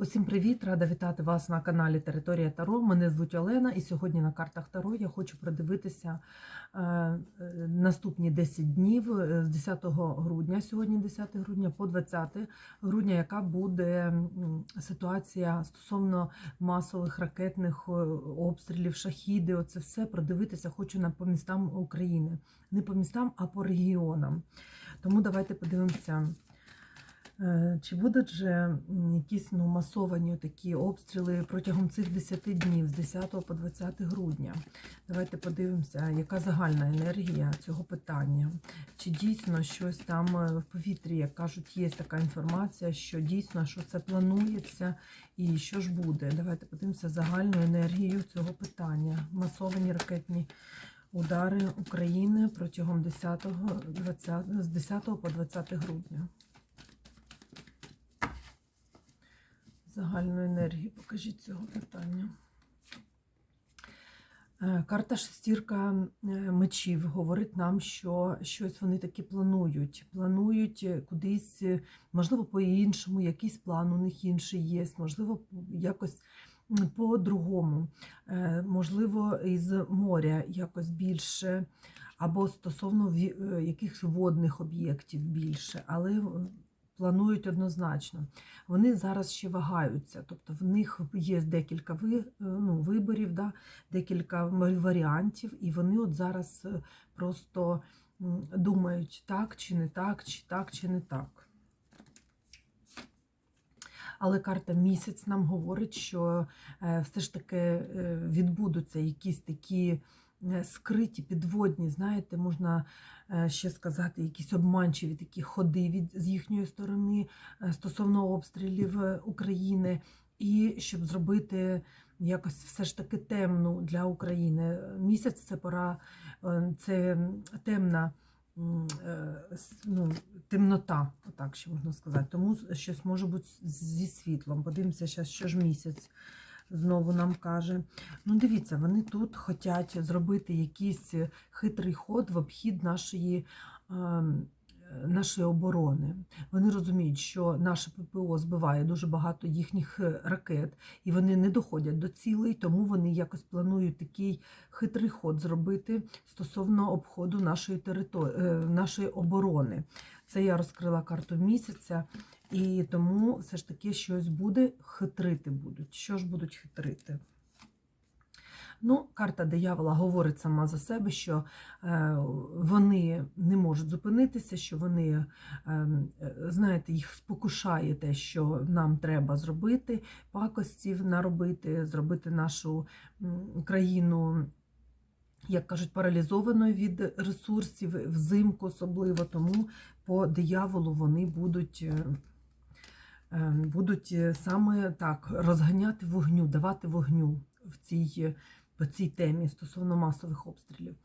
Усім привіт! Рада вітати вас на каналі Територія Таро. Мене звуть Олена, і сьогодні на картах Таро я хочу продивитися е, наступні 10 днів е, з 10 грудня, сьогодні 10 грудня, по 20 грудня, яка буде ситуація стосовно масових ракетних е, обстрілів, шахіди. Оце все продивитися хочу на по містам України. Не по містам, а по регіонам. Тому давайте подивимося. Е, Чи будуть же якісь ну, масовані такі обстріли протягом цих 10 днів з 10 по 20 грудня? Давайте подивимося, яка загальна енергія цього питання. Чи дійсно щось там е, в повітрі, як кажуть, є така інформація, що дійсно що це планується і що ж буде? Давайте подивимося загальну енергію цього питання. Масовані ракетні удари України протягом 10, 20, з 10 по 20 грудня. Загальну енергію. Покажіть цього питання. Е, Карта шестірка е, мечів говорить нам, що щось вони таки планують. Планують кудись, е, можливо, по-іншому, якийсь план у них інший є, можливо, якось по-другому, можливо, із моря якось більше, або стосовно якихось водних об'єктів більше, але планують однозначно. Вони зараз ще вагаються, тобто в них є декілька е, ну, виборів, да, декілька варіантів, і вони от зараз е, просто думають, так чи не так, чи так, чи не так. Але карта місяць нам говорить, що е, все ж таки відбудуться якісь такі скриті, підводні, знаєте, можна е, ще сказати, якісь обманчиві такі ходи від, з їхньої сторони е, стосовно обстрілів е, України, і щоб зробити якось все ж таки темну для України. Місяць це пора, е, це темна. е, Ну, темнота, отак ще можна сказати. Тому щось може бути зі світлом. Подивимося, що ж місяць знову нам каже. Ну, дивіться, вони тут хочуть зробити якийсь хитрий ход в обхід нашої. Нашої оборони. Вони розуміють, що наше ППО збиває дуже багато їхніх е, ракет, і вони не доходять до цілей, тому вони якось планують такий хитрий ход зробити стосовно обходу нашої території, нашої оборони. Це я розкрила карту місяця, і тому все ж таки щось буде хитрити будуть. Що ж будуть хитрити? Ну, карта диявола говорить сама за себе, що е, вони не можуть зупинитися, що вони, е, знаєте, їх спокушає те, що нам треба зробити, пакостів наробити, зробити нашу країну. Як кажуть, паралізованою від ресурсів, взимку особливо, тому по дияволу вони будуть, е, будуть е, саме так розганяти вогню, давати вогню в цій, по цій темі стосовно масових обстрілів.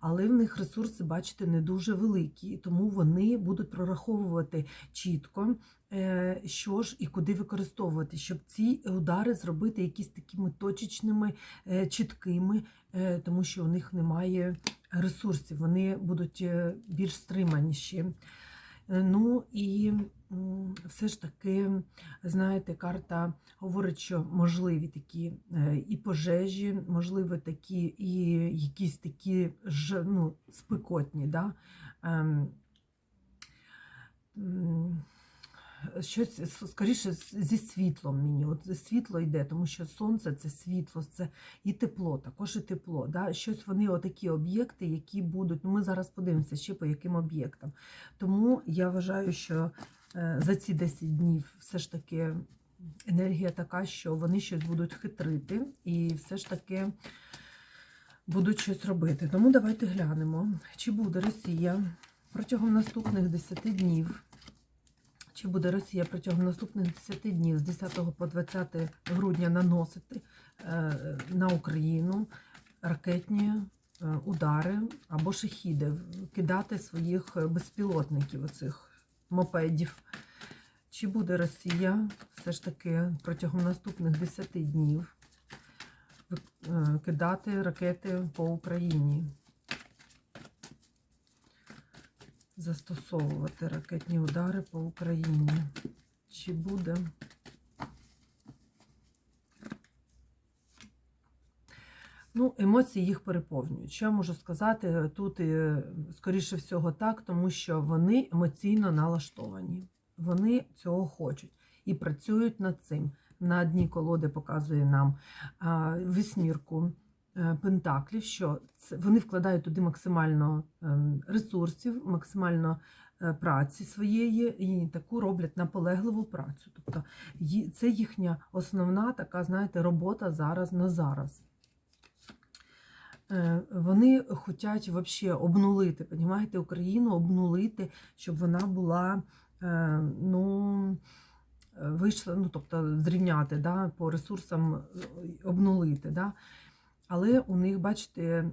Але в них ресурси, бачите, не дуже великі, тому вони будуть прораховувати чітко, е, що ж і куди використовувати, щоб ці удари зробити якісь такими точечними, е, чіткими, е, тому що у них немає ресурсів, вони будуть е, більш стриманіші. Е, Ну і все ж таки, знаєте, карта говорить, що можливі такі е, і пожежі, можливі такі, і якісь такі ж, ну, спекотні, да? ем, щось скоріше зі світлом мені. От світло йде, тому що сонце це світло, це і тепло, також і тепло. Да? Щось вони отакі об'єкти, які будуть. Ну, ми зараз подивимося ще по яким об'єктам. Тому я вважаю, що за ці 10 днів все ж таки енергія така, що вони щось будуть хитрити і все ж таки будуть щось робити. Тому давайте глянемо, чи буде Росія протягом наступних 10 днів. Чи буде Росія протягом наступних 10 днів з 10 по 20 грудня наносити е, на Україну ракетні е, удари або шахіди, кидати своїх безпілотників, оцих мопедів? Чи буде Росія все ж таки протягом наступних 10 днів е, кидати ракети по Україні? Застосовувати ракетні удари по Україні. Чи буде Ну, емоції їх переповнюють. Що я можу сказати? Тут, е, скоріше всього, так, тому що вони емоційно налаштовані. Вони цього хочуть і працюють над цим. На дні колоди показує нам а, вісьмірку е, пентаклів, що вони вкладають туди максимально ем, ресурсів, максимально е, праці своєї, і таку роблять наполегливу працю. Тобто це їхня основна така, знаєте, робота зараз на зараз. Е, Вони хочуть вообще обнулити, понімаєте, Україну обнулити, щоб вона була, е, ну, вийшла, ну, тобто зрівняти да, по ресурсам, е, обнулити. Да. Але у них, бачите,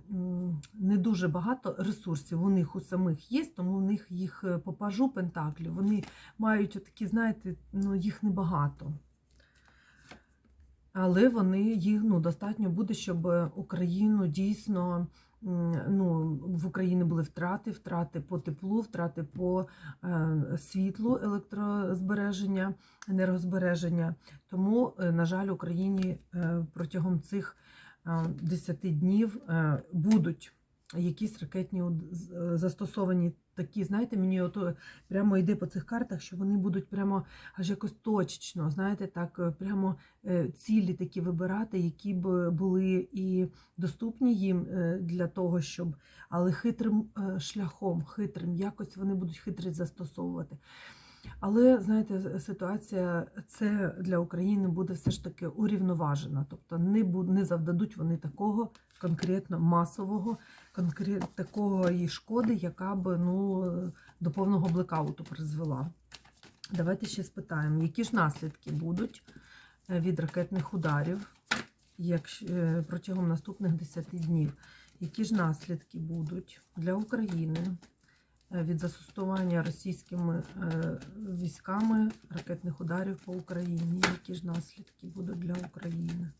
не дуже багато ресурсів у них у самих є, тому у них їх е, по пажу пентаклів, вони мають такі, знаєте, ну, їх небагато. Але вони їх ну, достатньо буде, щоб Україну дійсно ну, в Україні були втрати, втрати по теплу, втрати по е, світлу електрозбереження, енергозбереження. Тому, е, на жаль, Україні е, протягом цих е, 10 днів будуть якісь ракетні застосовані такі, знаєте, мені ото прямо йде по цих картах, що вони будуть прямо аж якось точечно, знаєте, так, е, прямо е, цілі такі вибирати, які б були і доступні їм е, для того, щоб, але хитрим е, шляхом, хитрим, якось вони будуть хитрість застосовувати. Але знаєте, ситуація це для України буде все ж таки урівноважена, тобто не бу- не завдадуть вони такого конкретно масового, конкрет такого і шкоди, яка б ну до повного блекауту призвела. Давайте ще спитаємо, які ж наслідки будуть е, від ракетних ударів якщо, е, протягом наступних 10 днів. Які ж наслідки будуть для України е, від застосування російськими е, військами ракетних ударів по Україні? Які ж наслідки будуть для України?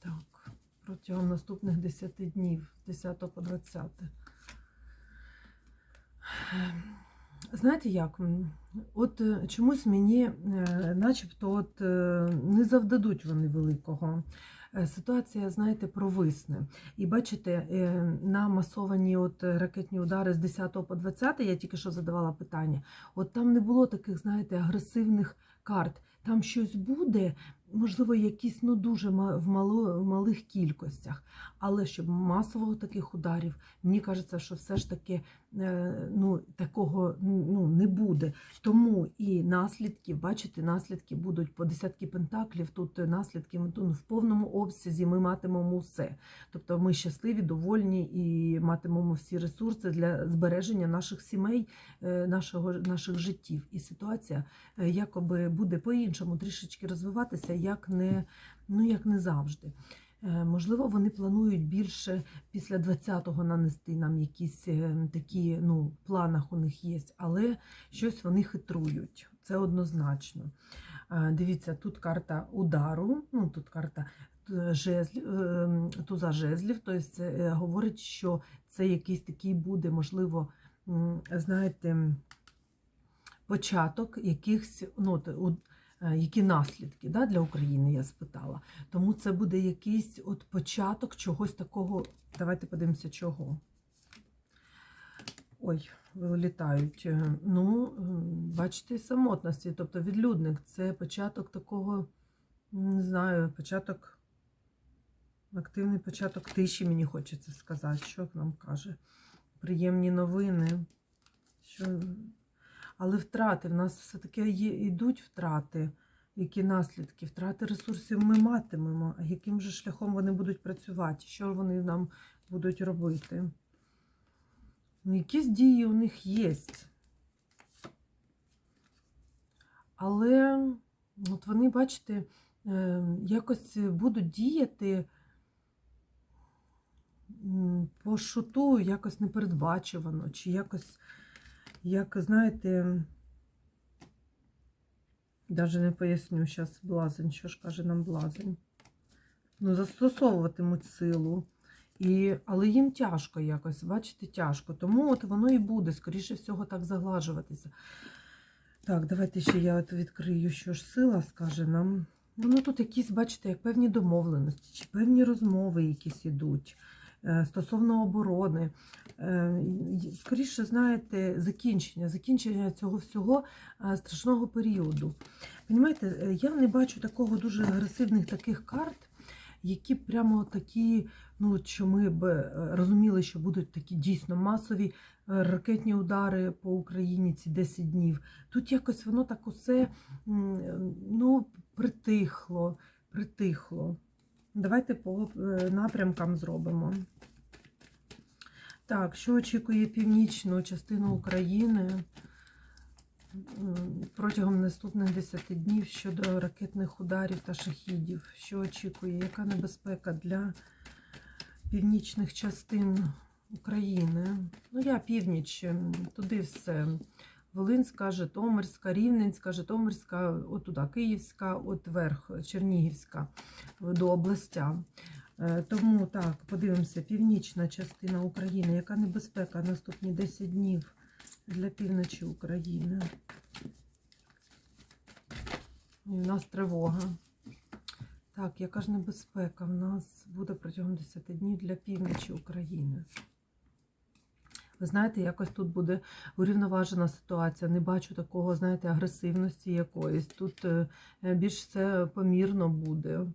Так, протягом наступних 10 днів, з 10 по 20. Знаєте як? От е, чомусь мені, е, начебто, от е, не завдадуть вони великого. Е, Ситуація, знаєте, провисне. І бачите, е, на масовані от ракетні удари з 10 по 20, я тільки що задавала питання, от там не було таких, знаєте, агресивних карт. Там щось буде, можливо, якісь ну дуже в, мало, в малих кількостях. Але щоб масового таких ударів, мені кажеться, що все ж таки ну, такого ну, не буде. Тому і наслідки, бачите, наслідки будуть по десятки пентаклів. Тут наслідки тут в повному обсязі ми матимемо все. Тобто ми щасливі, довольні і матимемо всі ресурси для збереження наших сімей, е, нашого, наших життів. І ситуація е, якоби буде по-іншому трішечки розвиватися, як не, ну, як не завжди. Е, Можливо, вони планують більше після 20-го нанести нам якісь е, такі, ну, планах у них є, але щось вони хитрують. Це однозначно. Е, Дивіться, тут карта удару, ну тут карта жезлів, туза жезлів, тобто говорить, що це якийсь такий буде, можливо, знаєте, початок якихось, ну, які наслідки да, для України, я спитала. Тому це буде якийсь от початок чогось такого. Давайте подивимося, чого. Ой, вилітають. Е, Ну, е, бачите, самотності, тобто відлюдник це початок такого, не знаю, початок, активний початок тиші, мені хочеться сказати, що нам каже. Приємні новини. Що... Але втрати, в нас все-таки йдуть втрати. Які наслідки? Втрати ресурсів ми матимемо. А яким же шляхом вони будуть працювати? Що вони нам будуть робити? Ну, якісь дії у них є. Але от вони, бачите, е, якось будуть діяти по шуту якось непередбачувано, чи якось, як, знаєте, навіть не поясню зараз блазень, що ж каже нам блазень. Ну, застосовуватимуть силу. І, але їм тяжко якось, бачите, тяжко. Тому от воно і буде, скоріше всього, так заглажуватися. Так, давайте ще я от відкрию, що ж сила скаже нам. Ну, тут якісь, бачите, як певні домовленості, чи певні розмови якісь ідуть стосовно оборони. Е, Скоріше, знаєте, закінчення, закінчення цього всього е, страшного періоду. Понімаєте, е, я не бачу такого дуже агресивних таких карт, які прямо такі, ну, що ми б е, розуміли, що будуть такі дійсно масові е, ракетні удари по Україні ці 10 днів. Тут якось воно так усе ну, притихло, притихло. Давайте по е, напрямкам зробимо. Так, що очікує північну частину України протягом наступних 10 днів щодо ракетних ударів та шахідів? Що очікує? Яка небезпека для північних частин України? Ну, я північ, туди все. Волинська, Житомирська, Рівненська, Житомирська, от туди, Київська, от верх, Чернігівська до областя. Е, Тому так, подивимося, північна частина України. Яка небезпека наступні 10 днів для півночі України? І в нас тривога. Так, яка ж небезпека в нас буде протягом 10 днів для півночі України? Ви знаєте, якось тут буде урівноважена ситуація. Не бачу такого, знаєте, агресивності якоїсь. Тут е, більш все помірно буде.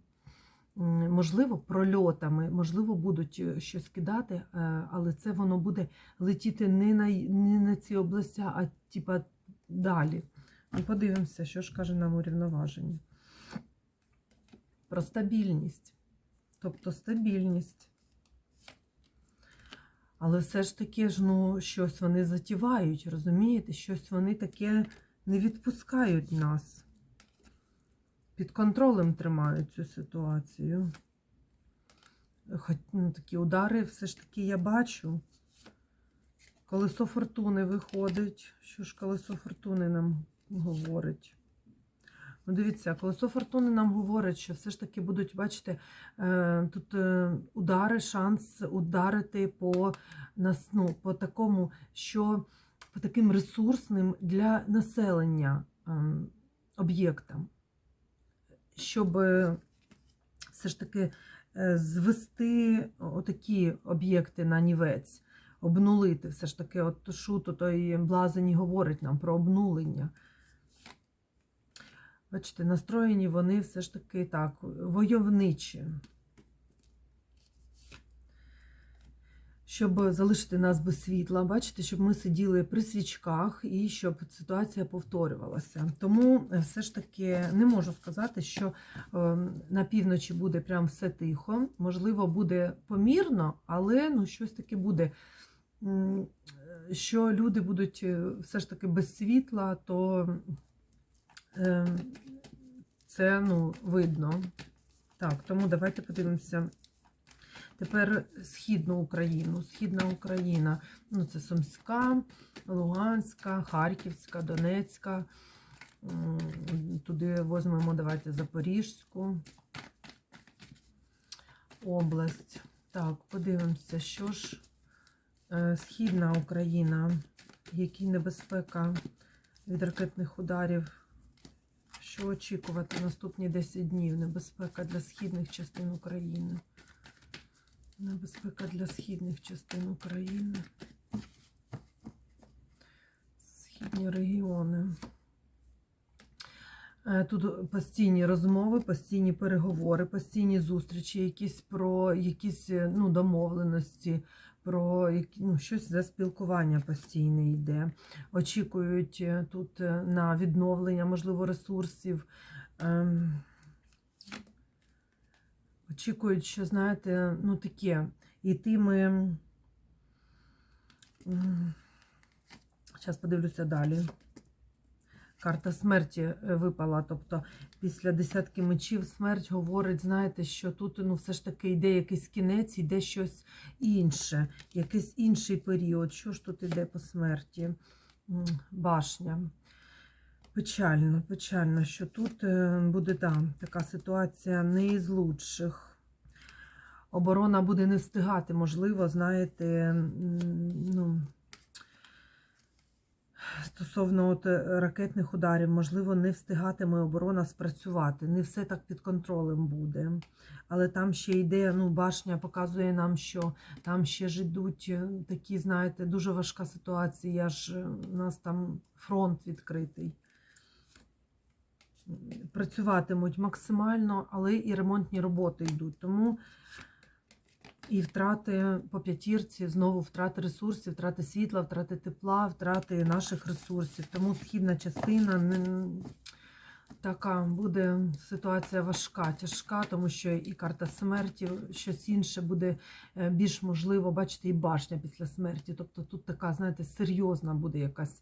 Можливо, прольотами, можливо, будуть е, щось кидати, е, але це воно буде летіти не на, не на ці області, а типа далі. Ну, Подивимося, що ж каже нам урівноваження. Про стабільність. Тобто стабільність. Але все ж таки ж, ну, щось вони затівають, розумієте? Щось вони таке не відпускають нас. Під контролем тримають цю ситуацію. Хоч ну, такі удари все ж таки я бачу. Колесо фортуни виходить. Що ж колесо фортуни нам говорить? Ну, дивіться, колесо фортуни нам говорить, що все ж таки будуть, бачите, е, тут е, удари, шанс ударити по нас, ну, по такому, що по таким ресурсним для населення ем, об'єктам, щоб е, все ж таки е, звести отакі об'єкти на нівець, обнулити. Все ж таки, от шуто той блазень говорить нам про обнулення. Бачите, настроєні вони все ж таки так, войовничі. Щоб залишити нас без світла, бачите, щоб ми сиділи при свічках і щоб ситуація повторювалася. Тому е, все ж таки не можу сказати, що е, на півночі буде прям все тихо. Можливо, буде помірно, але ну, щось таке буде. Е, Що люди будуть е, все ж таки без світла, то це ну, видно. Так, тому давайте подивимося. Тепер Східну Україну. Східна Україна. Ну, це Сумська, Луганська, Харківська, Донецька. Туди возьмемо, давайте Запорізьку область. Так, подивимося, що ж е, Східна Україна, які небезпека від ракетних ударів. Що очікувати наступні 10 днів? Небезпека для східних частин України. Небезпека для східних частин України. Східні регіони. Е, Тут постійні розмови, постійні переговори, постійні зустрічі, якісь про якісь е, ну, домовленості, про ну, щось за спілкування постійне йде. Очікують е, тут е, на відновлення, можливо, ресурсів. Ем, Очікують, що, знаєте, ну таке, і тими. Зараз подивлюся далі. Карта смерті е, випала. Тобто після десятки мечів смерть говорить, знаєте, що тут ну, все ж таки йде якийсь кінець, йде щось інше, якийсь інший період. Що ж тут йде по смерті? Башня. Печально, печально, що тут е, буде да, така ситуація не із лучших. Оборона буде не встигати, можливо, знаєте, ну, Стосовно от е, ракетних ударів, можливо, не встигатиме оборона спрацювати. Не все так під контролем буде. Але там ще йде, ну, башня показує нам, що там ще ж йдуть е, такі, знаєте, дуже важка ситуація. Аж е, у нас там фронт відкритий. Працюватимуть максимально, але і ремонтні роботи йдуть. Тому і втрати по п'ятірці, знову втрати ресурсів, втрати світла, втрати тепла, втрати наших ресурсів. Тому східна частина не така буде ситуація важка, тяжка, тому що і карта смерті, щось інше буде е, більш можливо, бачите, і башня після смерті. Тобто тут така, знаєте, серйозна буде якась.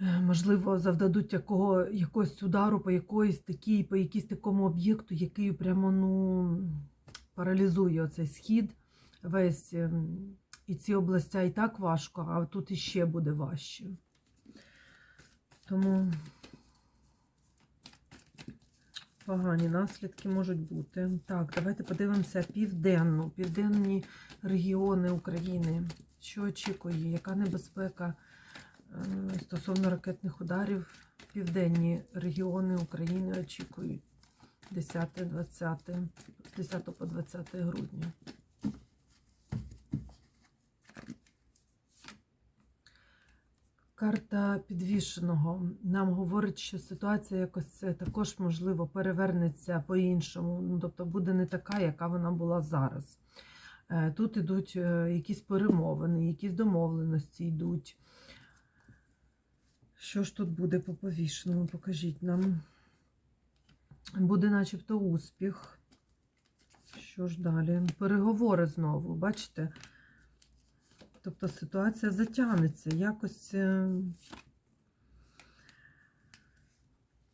Е, Можливо, завдадуть якого, якогось удару по якоїсь такій, по якійсь такому об'єкту, який прямо ну, паралізує оцей схід весь. ем, І ці областя і так важко, а тут іще буде важче. Тому погані наслідки можуть бути. Так, давайте подивимося південну, південні регіони України. Що очікує? Яка небезпека стосовно ракетних ударів? Південні регіони України очікують 10-20, 10 по 20 грудня. Карта підвішеного нам говорить, що ситуація якось е, також, можливо, перевернеться по-іншому. Ну, тобто буде не така, яка вона була зараз. Е, Тут йдуть е, якісь перемовини, якісь домовленості йдуть. Що ж тут буде по повішеному? Покажіть нам. Буде начебто успіх. Що ж далі? Переговори знову, бачите? Тобто ситуація затягнеться. Якось е,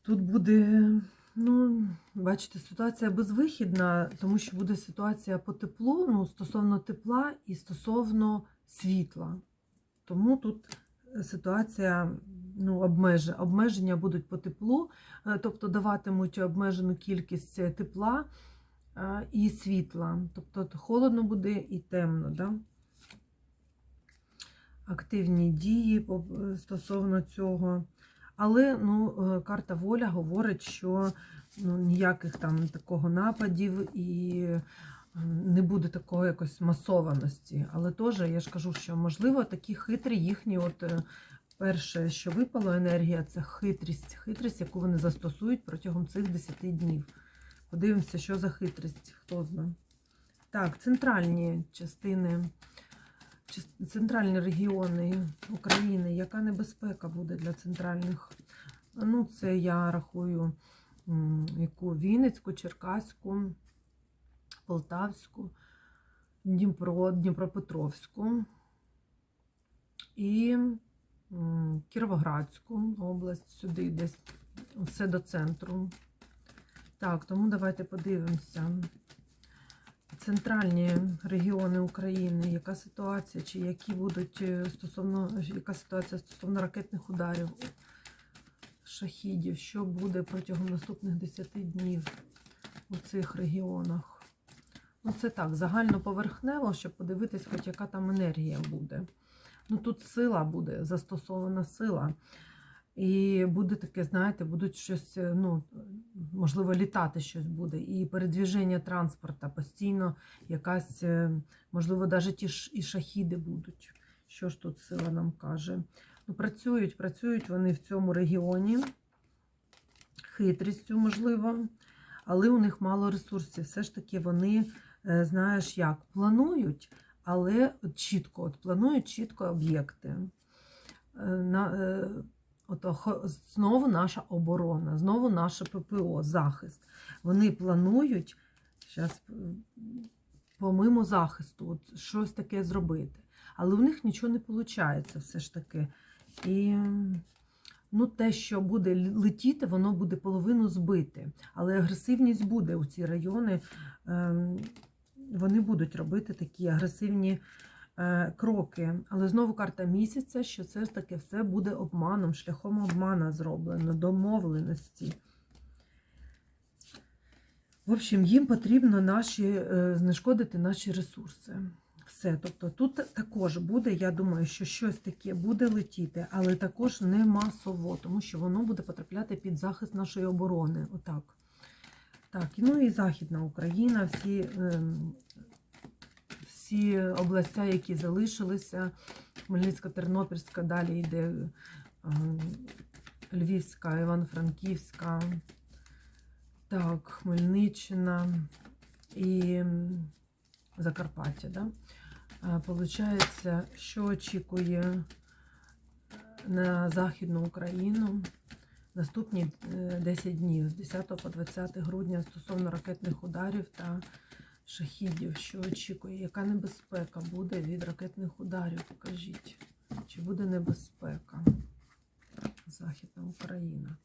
тут буде, ну, бачите, ситуація безвихідна, тому що буде ситуація по теплу, ну, стосовно тепла і стосовно світла. Тому тут ситуація, ну, обмеж... обмеження будуть по теплу, е, тобто даватимуть обмежену кількість тепла е, і світла. Тобто холодно буде і темно. Да? активні дії стосовно цього. Але ну, е, карта воля говорить, що ну, ніяких там такого нападів і е, не буде такої якось масованості. Але теж я ж кажу, що можливо такі хитрі їхні, от е, перше, що випало енергія, це хитрість, хитрість, яку вони застосують протягом цих 10 днів. Подивимося, що за хитрість, хто знає. Так, центральні частини центральні регіони України, яка небезпека буде для центральних? Ну, це я рахую яку Вінницьку, Черкаську, Полтавську, Дніпро, Дніпропетровську і Кіровоградську область, сюди десь все до центру. Так, тому давайте подивимося центральні регіони України, яка ситуація, чи які будуть е, стосовно, яка ситуація стосовно ракетних ударів, шахідів, що буде протягом наступних 10 днів у цих регіонах? Ну, це так, загальноповерхнево, щоб подивитись, хоч яка там енергія буде. Ну, тут сила буде, застосована сила. І буде таке, знаєте, будуть щось, е, ну, можливо, літати щось буде. І передвіження транспорта постійно якась, е, можливо, навіть ті ж і шахіди будуть. Що ж тут сила нам каже? Ну, працюють, працюють вони в цьому регіоні, хитрістю, можливо, але у них мало ресурсів. Все ж таки вони, е, знаєш, як, планують, але чітко, от планують чітко об'єкти. Е, е, Ото знову наша оборона, знову наше ППО, захист. Вони планують зараз помимо захисту, от щось таке зробити. Але у них нічого не виходить все ж таки. І ну, те, що буде летіти, воно буде половину збити. Але агресивність буде у ці райони. ем, Вони будуть робити такі агресивні е, кроки. Але знову карта місяця, що це ж таки все буде обманом, шляхом обмана зроблено, домовленості. В общем, їм потрібно наші, е, знешкодити наші ресурси. Все, тобто тут також буде, я думаю, що щось таке буде летіти, але також не масово, тому що воно буде потрапляти під захист нашої оборони. Отак. Так, ну і Західна Україна, всі, ем, всі областя, які залишилися, Хмельницька, Тернопільська, далі йде ем, Львівська, Івано-Франківська, так, Хмельниччина і Закарпаття. Да? Е, Получається, що очікує на Західну Україну наступні е, 10 днів з 10 по 20 грудня стосовно ракетних ударів та шахідів. Що очікує? Яка небезпека буде від ракетних ударів? Покажіть. Чи буде небезпека? Західна Україна.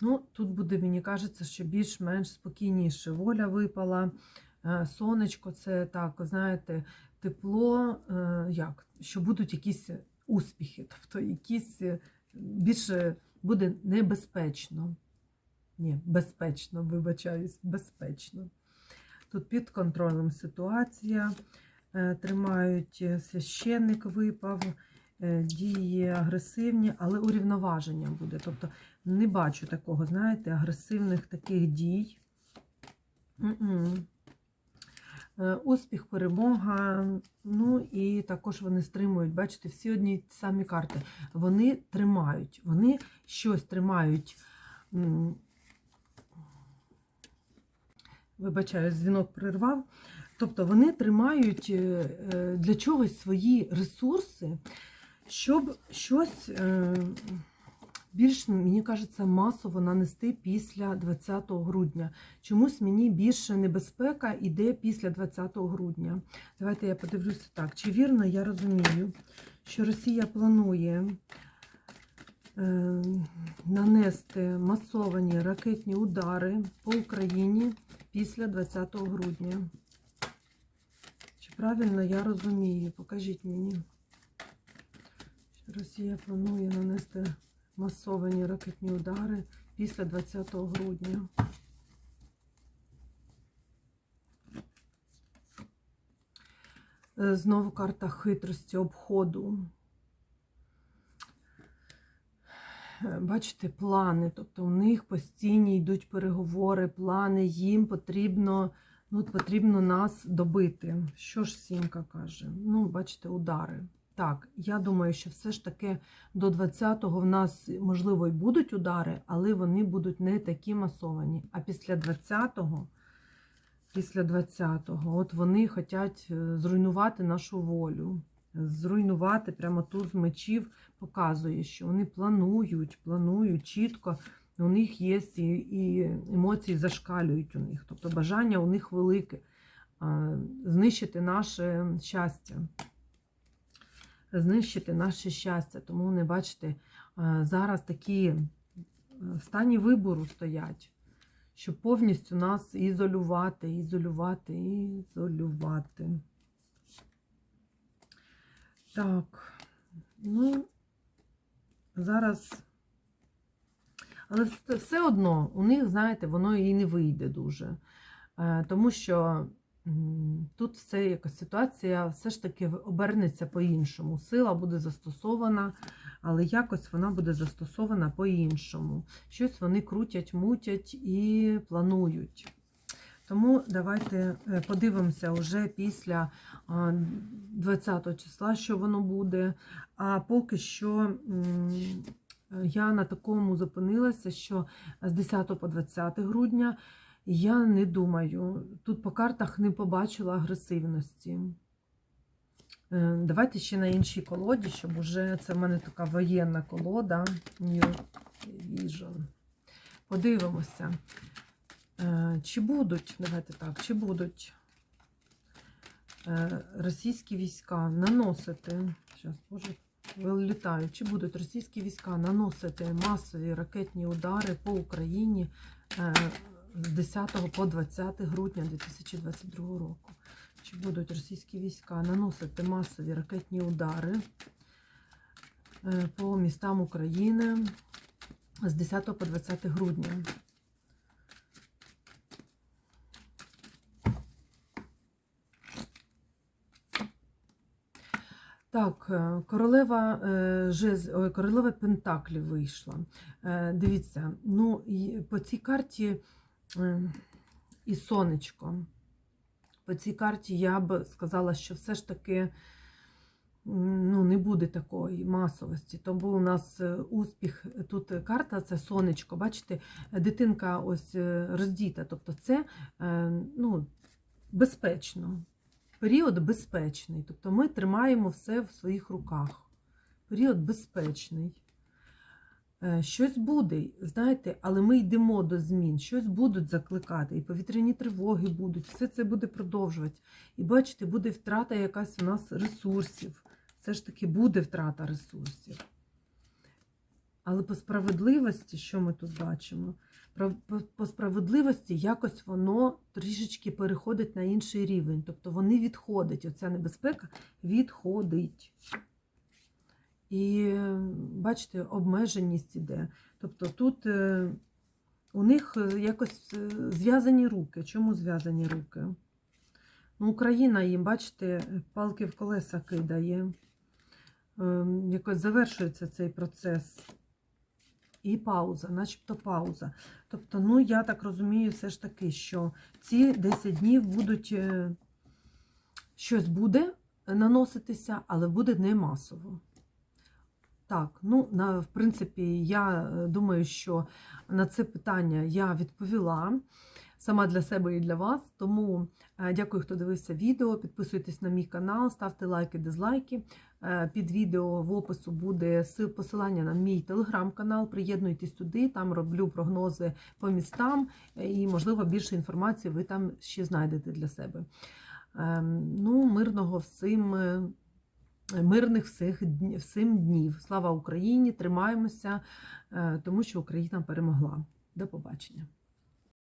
Ну, тут буде, мені кажеться, що більш-менш спокійніше. Воля випала, е, сонечко, це так, знаєте, тепло, е, як? Що будуть якісь успіхи, тобто якісь е, більше буде небезпечно. Ні, безпечно, вибачаюсь, безпечно. Тут під контролем ситуація. Е, Тримають е, священник випав, е, дії агресивні, але урівноваження буде. Тобто не бачу такого, знаєте, агресивних таких дій. Успіх, перемога. Ну і також вони стримують. Бачите, всі одні самі карти. Вони тримають, вони щось тримають. Вибачаю, дзвінок прервав. Тобто вони тримають е, е, для чогось свої ресурси, щоб щось е, більш, мені кажеться, масово нанести після 20 грудня. Чомусь мені більше небезпека йде після 20 грудня. Давайте я подивлюся так. Чи вірно я розумію, що Росія планує е, нанести масовані ракетні удари по Україні після 20 грудня? Чи правильно я розумію? Покажіть мені. Росія планує нанести масовані ракетні удари після 20 грудня. Е, Знову карта хитрості, обходу. Е, Бачите, плани, тобто у них постійні йдуть переговори, плани, їм потрібно, ну, потрібно нас добити. Що ж сімка каже? Ну, бачите, удари. Так, я думаю, що все ж таки до 20-го в нас, можливо, і будуть удари, але вони будуть не такі масовані. А після 20-го, після 20-го, от вони хочуть е, зруйнувати нашу волю. Зруйнувати прямо туз мечів показує, що вони планують, планують чітко. У них є і, і емоції зашкалюють у них. Тобто бажання у них велике знищити наше щастя знищити наше щастя. Тому вони, бачите, зараз такі е, стані вибору стоять, щоб повністю нас ізолювати, ізолювати, ізолювати. Так, ну, зараз. Але все- одно у них, знаєте, воно і не вийде дуже. Е, Тому що тут все якась ситуація все ж таки обернеться по-іншому. Сила буде застосована, але якось вона буде застосована по-іншому. Щось вони крутять, мутять і планують. Тому давайте е, подивимося вже після 20 числа, що воно буде. А поки що я на такому зупинилася, що з 10 по 20 грудня я не думаю, тут по картах не побачила агресивності. Е, Давайте ще на іншій колоді, щоб уже це в мене така воєнна колода. New. Подивимося. Е, Чи будуть, давайте так, чи будуть е, російські війська наносити, зараз, боже, вилітаю, чи будуть російські війська наносити масові ракетні удари по Україні з 10 по 20 грудня 2022 року? Чи будуть російські війська наносити масові ракетні удари е, по містам України з 10 по 20 грудня? Так, е, королева е, жез... Ой, королева Пентаклів вийшла. Дивіться, ну по цій карті і сонечко. По цій карті я б сказала, що все ж таки ну, не буде такої масовості. Тому у нас е, успіх тут карта це сонечко. Бачите, дитинка ось е, роздіта. Тобто це е, ну, безпечно. Період безпечний. Тобто ми тримаємо все в своїх руках. Період безпечний. Е, Щось буде, знаєте, але ми йдемо до змін, щось будуть закликати, і повітряні тривоги будуть, все це буде продовжувати. І бачите, буде втрата якась у нас ресурсів. Все ж таки буде втрата ресурсів. Але по справедливості, що ми тут бачимо? По- справедливості якось воно трішечки переходить на інший рівень. Тобто вони відходять. Оця небезпека відходить. І е, бачите, обмеженість іде. Тобто тут е, у них е, якось зв'язані руки. Чому зв'язані руки? Ну, Україна їм, бачите, палки в колеса кидає. Е, Якось завершується цей процес. І пауза, начебто пауза. Тобто, ну, я так розумію, все ж таки, що ці 10 днів будуть щось буде наноситися, але буде не масово. Так, ну, на, в принципі, я е, думаю, що на це питання я відповіла сама для себе і для вас. Тому е, дякую, хто дивився відео. Підписуйтесь на мій канал, ставте лайки, дизлайки. Е, Під відео в опису буде посилання на мій телеграм-канал. Приєднуйтесь туди, там роблю прогнози по містам, і, можливо, більше інформації ви там ще знайдете для себе. Ем, Ну, мирного всім. Мирних всіх всім днів. Слава Україні! Тримаємося, е, тому що Україна перемогла. До побачення.